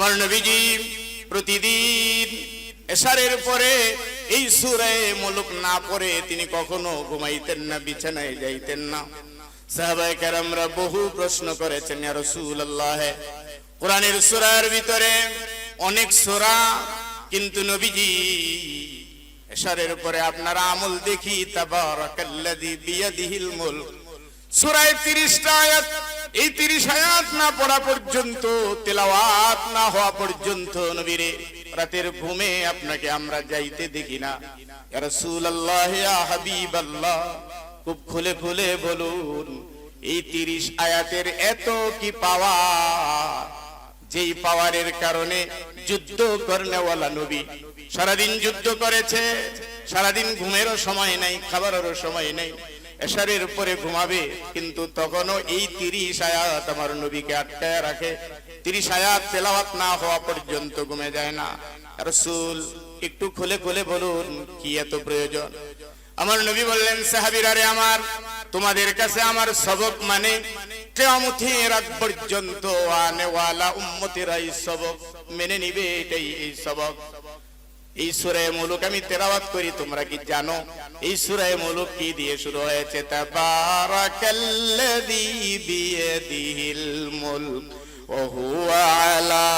আমার নবীজি প্রতিদিন এশারের পরে এই সুরায় মুলুক না পড়ে তিনি কখনো ঘুমাইতেন না, বিছানায় যাইতেন না। সাহাবায়ে কেরামরা বহু প্রশ্ন করেছেন, ইয়া রাসূলুল্লাহ, কোরআনের সূরার ভিতরে অনেক সূরা, কিন্তু নবীজি এশারের পরে আপনারা আমল দেখি, তাবারাকাল্লাযী বিয়াদিহিল মুলক। সূরায় 30টা আয়াত, এই 30 আয়াত না পড়া পর্যন্ত, তেলাওয়াত না হওয়া পর্যন্ত নবীরে, রাতের ঘুমে আপনাকে আমরা যাইতে দেখি না। ইয়া রাসূলুল্লাহ, ইয়া হাবিবাল্লাহ, খুব খুলে খুলে বলুন, এই 30 আয়াতের এত কি পাওয়া যেই পাওয়ারের কারণে যুদ্ধ করনেওয়ালা নবী, সারাদিন যুদ্ধ করেছে, সারাদিন ঘুমেরও সময় নাই, খাবারেরও সময় নেই এশারের উপরে ঘুমাবে, কিন্তু তখনও এই তিরিশ আয়াত আমার নবীকে আটকায় রাখে। তিরিশ আয়াত তেলাওয়াত না হওয়া পর্যন্ত ঘুমে যায় না। রসুল, একটু খুলে খুলে বলুন, কি এত প্রয়োজন? আমার নবী বললেন সাহাবিরারে আমার, তোমাদের কাছে আমার সবক মানে পর্যন্ত আনেওয়ালা সবক। মেনে নিবে এটাই এই সবক। এই সুরায় মুলুক আমি তেলাওয়াত করি, তোমরা কি জানো? এই সুরায় মুলুক কি দিয়ে শুরু হয়েছে? তাবারাকাল্লাযী বিয়াদিহিল মুলক ওয়া হুয়া আলা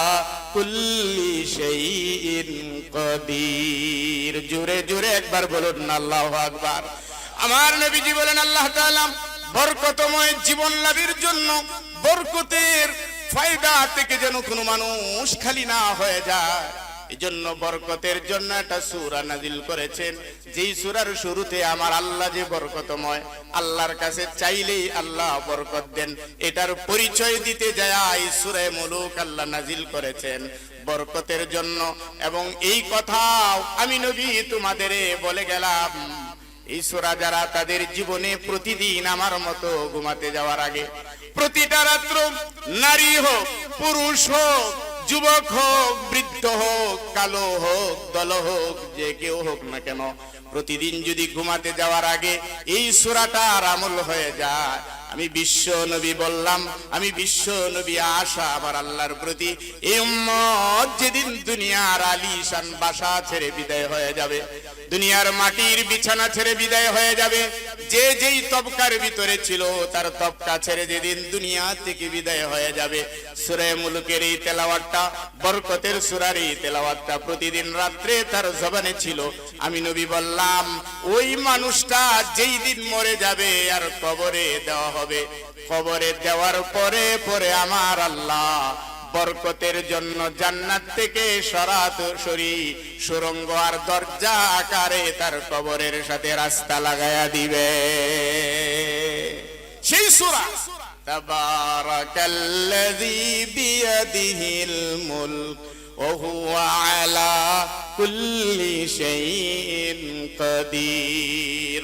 কুল্লি শাইইন কাদির। জোরে জোরে একবার বলুন আল্লাহু আকবার। আমার নবীজি বলেন, আল্লাহ তাআলা বরকতময় জীবন লাভের জন্য বরকতের ফায়দা থেকে যেন কোনো মানুষ খালি না হয়ে যায়। এজন্য বরকতের জন্য একটা সূরা নাজিল করেছেন। যেই সুরার শুরুতে আমার আল্লাহ যে বরকতময়, আল্লাহর কাছে চাইলেই আল্লাহ বরকত দেন। এটার পরিচয় দিতে যায় এই সূরায় মুলুক আল্লাহ নাজিল করেছেন। বরকতের জন্য এবং এই কথাও আমি নবী তোমাদের বলে গেলাম ঈশ্বরা যারা তাদের জীবনে প্রতিদিন আমার মতো ঘুমাতে যাওয়ার আগে, প্রতিটা রাত্র নারী হোক, পুরুষ হোক যুবক হোক, বৃদ্ধ হোক, কালো হোক, দল হোক, যে কেউ হোক না কেন, প্রতিদিন যদি ঘুমাতে যাওয়ার আগে এই সুরাটার আমল হয়ে যায়। আমি বিশ্ব নবী বললাম, আমি বিশ্ব নবী আশা আমার আল্লাহর প্রতি, এই উম্মত যেদিন দুনিয়ার আলিশান বাসা ছেড়ে বিদায় হয়ে যাবে, দুনিয়ার মাটির বিছানা ছেড়ে বিদায় হয়ে যাবে যে যেই তবকার ভিতরে ছিল, তার তবকা ছেড়ে যেদিন দুনিয়া থেকে বিদায় হয়ে যাবে। সুরে মুলুকের এই তেলাওয়াতটা, বরকতের সুরার এই তেলাওয়াতটা প্রতিদিন রাত্রে তার জবানে ছিল। আমি নবী বললাম, ওই মানুষটা যেই দিন মরে যাবে, আর কবরে দেওয়া হবে। কবরে দেওয়ার পরে পরে আমার আল্লাহ বরকতের জন্য জান্নাত থেকে সরাসরি সুরঙ্গ আর দরজা আকারে তার কবরের সাথে রাস্তা লাগায়া দিবে সেই সুরা তাবারাকাল্লাযী বিয়াদিহিল মুলক وهو على كل شيء قدير